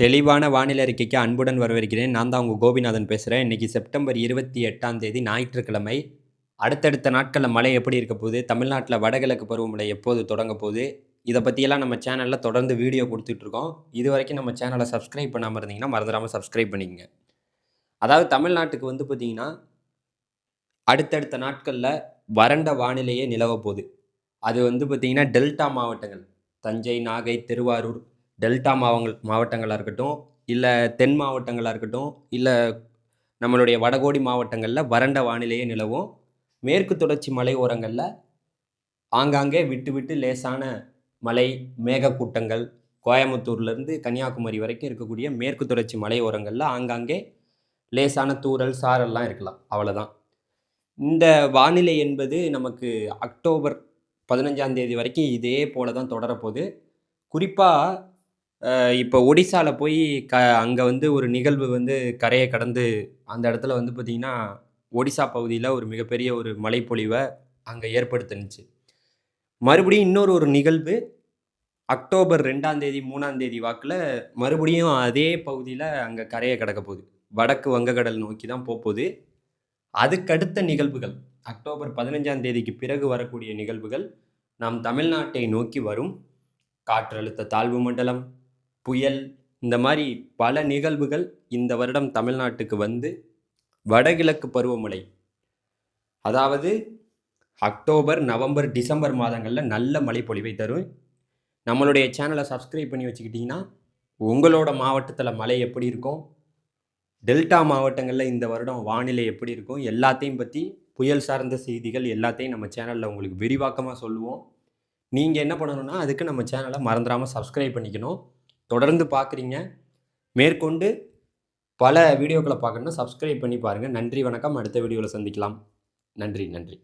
தெளிவான வானிலை அறிக்கைக்கு அன்புடன் வரவேற்கிறேன். நான் தான் உங்கள் கோபிநாதன் பேசுகிறேன் இன்றைக்கி செப்டம்பர் இருபத்தி எட்டாம் தேதி ஞாயிற்றுக்கிழமை. அடுத்தடுத்த நாட்களில் மழை எப்படி இருக்க போகுது? தமிழ்நாட்டில் வடகிழக்கு பருவமழை எப்போது தொடங்க போகுது? இதை பற்றியெல்லாம் நம்ம சேனலில் தொடர்ந்து வீடியோ கொடுத்துட்ருக்கோம் இது வரைக்கும் நம்ம சேனலை சப்ஸ்கிரைப் பண்ணாமல் இருந்தீங்கன்னா மறந்துடாமல் சப்ஸ்கிரைப் பண்ணிக்கங்க. அதாவது தமிழ்நாட்டுக்கு வந்து பார்த்திங்கன்னா அடுத்தடுத்த நாட்களில் வறண்ட வானிலையே நிலவ போகுது. அது வந்து பார்த்திங்கன்னா டெல்டா மாவட்டங்கள். தஞ்சை நாகை திருவாரூர் டெல்டா மாவங்கள் மாவட்டங்களாக இருக்கட்டும் இல்லை தென் மாவட்டங்களாக இருக்கட்டும் இல்லை நம்மளுடைய வடகோடி மாவட்டங்களில் வறண்ட வானிலையே நிலவும். மேற்கு தொடர்ச்சி மலை ஓரங்களில் ஆங்காங்கே விட்டு விட்டு லேசான மலை மேகக்கூட்டங்கள் கோயம்புத்தூர்லேருந்து கன்னியாகுமரி வரைக்கும் இருக்கக்கூடிய மேற்கு தொடர்ச்சி மலை ஓரங்களில் ஆங்காங்கே லேசான தூரல் சாரல்லாம் இருக்கலாம். அவ்வளோதான் இந்த வானிலை என்பது நமக்கு அக்டோபர் பதினஞ்சாம் தேதி வரைக்கும் இதே போல தான் தொடரப்போகுது. குறிப்பாக இப்போ ஒடிசாவில் போய் க அங்கே வந்து ஒரு நிகழ்வு வந்து கரையை கடந்து அந்த இடத்துல வந்து பார்த்திங்கன்னா ஒடிசா பகுதியில் ஒரு மிகப்பெரிய ஒரு மழைப்பொழிவை அங்கே ஏற்படுத்துனுச்சு. மறுபடியும் இன்னொரு ஒரு நிகழ்வு அக்டோபர் ரெண்டாம் தேதி மூணாம் தேதி வாக்கில் மறுபடியும் அதே பகுதியில் அங்கே கரையை கிடக்க போகுது. வடக்கு வங்கக்கடல் நோக்கி தான் போகுது. அதுக்கடுத்த நிகழ்வுகள் அக்டோபர் பதினஞ்சாம் தேதிக்கு பிறகு வரக்கூடிய நிகழ்வுகள் நம் தமிழ்நாட்டை நோக்கி வரும் காற்றழுத்த தாழ்வு மண்டலம் புயல் இந்த மாதிரி பல நிகழ்வுகள் இந்த வருடம் தமிழ்நாட்டுக்கு வந்து வடகிழக்கு பருவமழை. அதாவது அக்டோபர் நவம்பர் டிசம்பர் மாதங்களில் நல்ல மழை பொழிவை தரும். நம்மளுடைய சேனலை சப்ஸ்கிரைப் பண்ணி வச்சுக்கிட்டிங்கன்னா உங்களோட மாவட்டத்தில் மழை எப்படி இருக்கும்? டெல்டா மாவட்டங்களில் இந்த வருடம் வானிலை எப்படி இருக்கும்? எல்லாத்தையும் பற்றி புயல் சார்ந்த செய்திகள் எல்லாத்தையும் நம்ம சேனலில் உங்களுக்கு விரிவாக்கமாக சொல்லுவோம். நீங்கள் என்ன பண்ணணும்னா அதுக்கு நம்ம சேனலை மறந்துடாமல் சப்ஸ்கிரைப் பண்ணிக்கணும். தொடர்ந்து பார்க்குறீங்க மேற்கொண்டு பல வீடியோக்களை பார்க்கணுன்னா சப்ஸ்கிரைப் பண்ணி பாருங்கள் நன்றி வணக்கம். அடுத்த வீடியோவில் சந்திக்கலாம். நன்றி நன்றி.